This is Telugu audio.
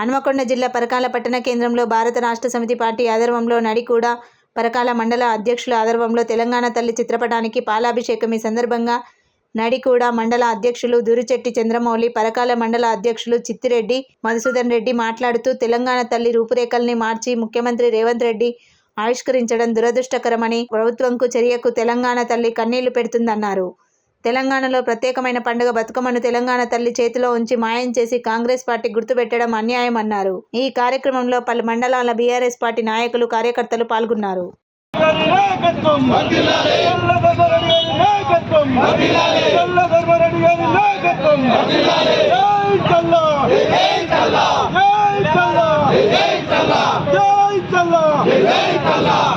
హన్మకొండ జిల్లా పరకాల పట్టణ కేంద్రంలో భారత రాష్ట్ర సమితి పార్టీ ఆధ్వర్యంలో నడికూడ పరకాల మండల అధ్యక్షుల ఆధ్వర్యంలో తెలంగాణ తల్లి చిత్రపటానికి పాలాభిషేకం ఈ సందర్భంగా నడికూడ మండల అధ్యక్షులు దురిచెట్టి చంద్రమౌళి పరకాల మండల అధ్యక్షులు చిత్తిరెడ్డి మధుసూదన్ రెడ్డి మాట్లాడుతూ తెలంగాణ తల్లి రూపురేఖల్ని మార్చి ముఖ్యమంత్రి రేవంత్ రెడ్డి ఆవిష్కరించడం దురదృష్టకరమని ప్రభుత్వంకు చర్యకు తెలంగాణ తల్లి కన్నీళ్ళు పెడుతుందన్నారు. తెలంగాణలో ప్రత్యేకమైన పండుగ బతుకమ్మను తెలంగాణ తల్లి చేతిలో ఉంచి మాయం చేసి కాంగ్రెస్ పార్టీ గుర్తుపెట్టడం అన్యాయమన్నారు ఈ కార్యక్రమంలో పలు మండలాల బీఆర్ఎస్ పార్టీ నాయకులు కార్యకర్తలు పాల్గొన్నారు. గారి జై జై జై జై జై